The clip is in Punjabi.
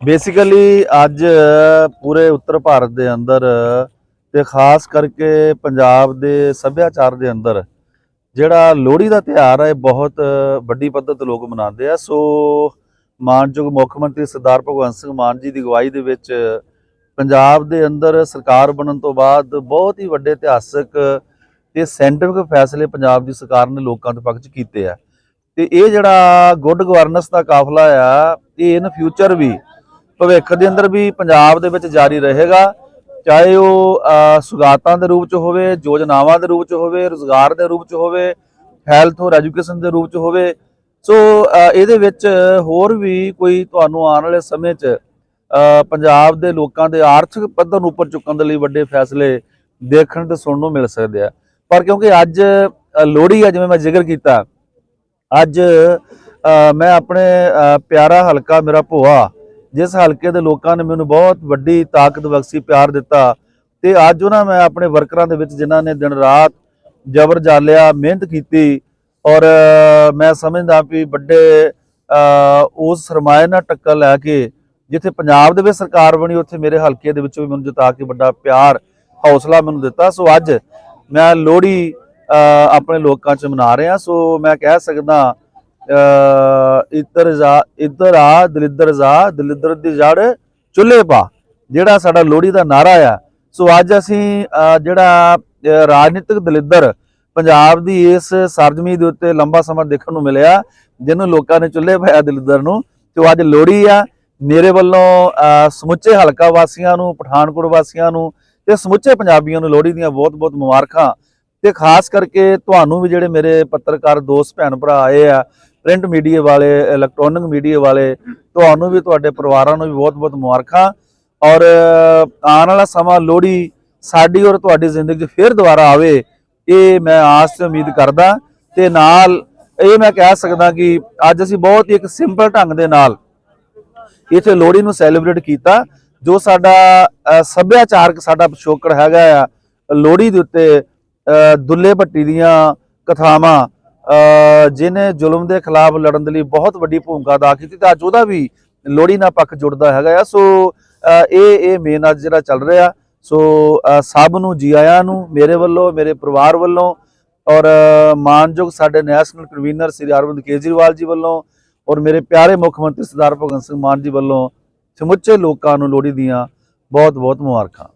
ਬੇਸਿਕਲੀ ਅੱਜ ਪੂਰੇ ਉੱਤਰ ਭਾਰਤ ਦੇ ਅੰਦਰ ਤੇ ਖਾਸ ਕਰਕੇ ਪੰਜਾਬ ਦੇ ਸੱਭਿਆਚਾਰ ਦੇ ਅੰਦਰ, ਜਿਹੜਾ ਲੋਹੜੀ ਦਾ ਤਿਉਹਾਰ ਹੈ ਇਹ ਬਹੁਤ ਵੱਡੀ ਪੱਧਰ ਤੇ ਲੋਕ ਮਨਾਉਂਦੇ ਆ। ਸੋ ਮਾਨਯੋਗ ਮੁੱਖ ਮੰਤਰੀ ਸਰਦਾਰ ਭਗਵੰਤ ਸਿੰਘ ਮਾਨ ਜੀ ਦੀ ਅਗਵਾਈ ਦੇ ਵਿੱਚ, ਪੰਜਾਬ ਦੇ ਅੰਦਰ ਸਰਕਾਰ ਬਣਨ ਤੋਂ ਬਾਅਦ ਬਹੁਤ ਹੀ ਵੱਡੇ ਇਤਿਹਾਸਕ ਤੇ ਸੈਂਟਰਿਕ ਫੈਸਲੇ ਪੰਜਾਬ ਦੀ ਸਰਕਾਰ ਨੇ ਲੋਕਾਂ ਦੇ ਪੱਖ 'ਚ ਕੀਤੇ ਆ। ਤੇ ਇਹ ਜਿਹੜਾ ਗੁੱਡ ਗਵਰਨੈਂਸ ਦਾ ਕਾਫਲਾ ਆ, ਇਹ ਇਨ ਫਿਊਚਰ ਵੀ ਭਵਿੱਖ ਦੇ ਅੰਦਰ ਵੀ ਪੰਜਾਬ ਦੇ ਵਿੱਚ ਜਾਰੀ ਰਹੇਗਾ, ਚਾਹੇ ਉਹ ਸੁਗਾਤਾਂ ਦੇ ਰੂਪ ਚ ਹੋਵੇ, ਯੋਜਨਾਵਾਂ ਦੇ ਰੂਪ ਚ ਹੋਵੇ, ਰੋਜ਼ਗਾਰ ਦੇ ਰੂਪ ਚ ਹੋਵੇ, ਹੈਲਥ ਔਰ ਐਜੂਕੇਸ਼ਨ ਦੇ ਰੂਪ ਚ ਹੋਵੇ। ਸੋ ਇਹਦੇ ਵਿੱਚ ਹੋਰ ਵੀ ਕੋਈ ਤੁਹਾਨੂੰ ਆਉਣ ਵਾਲੇ ਸਮੇਂ 'ਚ ਪੰਜਾਬ ਦੇ ਲੋਕਾਂ ਦੇ ਆਰਥਿਕ ਪੱਧਰ ਨੂੰ ਉੱਪਰ ਚੁੱਕਣ ਦੇ ਲਈ ਵੱਡੇ ਫੈਸਲੇ ਦੇਖਣ ਤੇ ਸੁਣਨ ਨੂੰ ਮਿਲ ਸਕਦੇ ਆ। ਪਰ ਕਿਉਂਕਿ ਅੱਜ ਲੋਹੜੀ ਆ, ਜਿਵੇਂ ਮੈਂ ਜ਼ਿਕਰ ਕੀਤਾ, ਅੱਜ ਮੈਂ ਆਪਣੇ ਪਿਆਰਾ ਹਲਕਾ ਮੇਰਾ ਭੋਆ ਜਿਸ ਹਲਕੇ ਦੇ ਲੋਕਾਂ ਨੇ ਮੈਨੂੰ ਬਹੁਤ ਵੱਡੀ ਤਾਕਤ ਬਖਸ਼ੀ, ਪਿਆਰ ਦਿੱਤਾ ਤੇ ਅੱਜ ਉਹਨਾਂ ਮੈਂ ਆਪਣੇ ਵਰਕਰਾਂ ਦੇ ਵਿੱਚ ਜਿਨ੍ਹਾਂ ਨੇ ਦਿਨ ਰਾਤ ਜਬਰ ਜਾਲਿਆ ਮਿਹਨਤ ਕੀਤੀ ਔਰ ਮੈਂ ਸਮਝਦਾ ਵੀ ਵੱਡੇ ਉਸ ਸਰਮਾਏ ਨਾਲ ਟੱਕਰ ਲੈ ਕੇ ਜਿੱਥੇ ਪੰਜਾਬ ਦੇ ਵਿੱਚ ਸਰਕਾਰ ਬਣੀ, ਉੱਥੇ ਮੇਰੇ ਹਲਕੇ ਦੇ ਵਿੱਚ ਵੀ ਮੈਨੂੰ ਜਿਤਾ ਕੇ ਵੱਡਾ ਪਿਆਰ, ਹੌਸਲਾ ਮੈਨੂੰ ਦਿੱਤਾ। ਸੋ ਅੱਜ ਮੈਂ ਲੋਹੜੀ ਆਪਣੇ ਲੋਕਾਂ 'ਚ ਮਨਾ ਰਿਹਾ। ਸੋ ਮੈਂ ਕਹਿ ਸਕਦਾ ਇੱਧਰ ਜਾ ਇੱਧਰ ਆ ਦਲਿੱਦਰ ਜਾ ਦਲਿੱਦਰ ਦੀ ਜੜ ਚੁੱਲ੍ਹੇ ਪਾ ਜਿਹੜਾ ਸਾਡਾ ਲੋਹੜੀ ਦਾ ਨਾਰਾ ਆ। ਸੋ ਅੱਜ ਅਸੀਂ ਜਿਹੜਾ ਰਾਜਨੀਤਿਕ ਦਲਿੱਦਰ ਪੰਜਾਬ ਦੀ ਇਸ ਸਰਜਮੀ ਦੇ ਉੱਤੇ ਲੰਬਾ ਸਮਾਂ ਦੇਖਣ ਨੂੰ ਮਿਲਿਆ ਜਿਹਨੂੰ ਲੋਕਾਂ ਨੇ ਚੁੱਲ੍ਹੇ ਪਾਇਆ ਦਲਿੱਦਰ ਨੂੰ। ਤੇ ਉਹ ਅੱਜ ਲੋਹੜੀ ਆ। ਮੇਰੇ ਵੱਲੋਂ ਅਹ, ਸਮੁੱਚੇ ਹਲਕਾ ਵਾਸੀਆਂ ਨੂੰ ਪਠਾਨਕੋਟ ਵਾਸੀਆਂ ਨੂੰ ਤੇ ਸਮੁੱਚੇ ਪੰਜਾਬੀਆਂ ਨੂੰ ਲੋਹੜੀ ਦੀਆਂ ਬਹੁਤ-ਬਹੁਤ ਮੁਬਾਰਕਾਂ। ਤੇ ਖਾਸ ਕਰਕੇ ਤੁਹਾਨੂੰ ਵੀ ਜਿਹੜੇ ਮੇਰੇ ਪੱਤਰਕਾਰ ਦੋਸਤ ਭੈਣ ਭਰਾ ਆਏ ਆ ਪ੍ਰਿੰਟ ਮੀਡੀਆ ਵਾਲੇ ਇਲੈਕਟ੍ਰੋਨਿਕ ਮੀਡੀਆ ਵਾਲੇ, ਤੁਹਾਨੂੰ ਵੀ, ਤੁਹਾਡੇ ਪਰਿਵਾਰਾਂ ਨੂੰ ਵੀ ਬਹੁਤ-ਬਹੁਤ ਮੁਬਾਰਕਾਂ। ਔਰ ਆਉਣ ਵਾਲਾ ਸਮਾਂ ਲੋਹੜੀ ਸਾਡੀ ਔਰ ਤੁਹਾਡੀ ਜ਼ਿੰਦਗੀ 'ਚ ਫੇਰ ਦੁਬਾਰਾ ਆਵੇ, ਇਹ ਮੈਂ ਆਸ ਤੇ ਉਮੀਦ ਕਰਦਾ। ਤੇ ਨਾਲ ਇਹ ਮੈਂ ਕਹਿ ਸਕਦਾ ਕਿ ਅੱਜ ਅਸੀਂ ਬਹੁਤ ਹੀ ਇੱਕ ਸਿੰਪਲ ਢੰਗ ਦੇ ਨਾਲ ਇੱਥੇ ਲੋਹੜੀ ਨੂੰ ਸੈਲੀਬ੍ਰੇਟ ਕੀਤਾ, ਜੋ ਸਾਡਾ ਸੱਭਿਆਚਾਰਕ ਸਾਡਾ ਪਿਛੋਕੜ ਹੈਗਾ ਆ, ਲੋਹੜੀ ਦੇ ਉੱਤੇ ਦੁੱਲੇ ਭੱਟੀ ਦੀਆਂ ਕਥਾਵਾਂ ਅਹ, ਜਿਹਨੇ ਜ਼ੁਲਮ ਦੇ ਖਿਲਾਫ ਲੜਨ ਦੇ ਲਈ ਬਹੁਤ ਵੱਡੀ ਭੂਮਿਕਾ ਅਦਾ ਕੀਤੀ ਤੇ ਅੱਜ ਉਹਦਾ ਵੀ ਲੋਹੜੀ ਨਾਲ ਪੱਖ ਜੁੜਦਾ ਹੈਗਾ ਆ। ਸੋ ਇਹ ਇਹ ਮੇਨ ਅੱਜ ਜਿਹੜਾ ਚੱਲ ਰਿਹਾ। ਸੋ ਸਭ ਨੂੰ ਜੀ ਆਇਆਂ ਨੂੰ ਮੇਰੇ ਵੱਲੋਂ ਮੇਰੇ ਪਰਿਵਾਰ ਵੱਲੋਂ ਔਰ ਮਾਨਯੋਗ ਸਾਡੇ ਨੈਸ਼ਨਲ ਕਨਵੀਨਰ ਸ੍ਰੀ ਅਰਵਿੰਦ ਕੇਜਰੀਵਾਲ ਜੀ ਵੱਲੋਂ ਔਰ ਮੇਰੇ ਪਿਆਰੇ ਮੁੱਖ ਮੰਤਰੀ ਸਰਦਾਰ ਭਗਵੰਤ ਸਿੰਘ ਮਾਨ ਜੀ ਵੱਲੋਂ ਸਮੁੱਚੇ ਲੋਕਾਂ ਨੂੰ ਲੋਹੜੀ ਦੀਆਂ ਬਹੁਤ ਬਹੁਤ ਮੁਬਾਰਕਾਂ।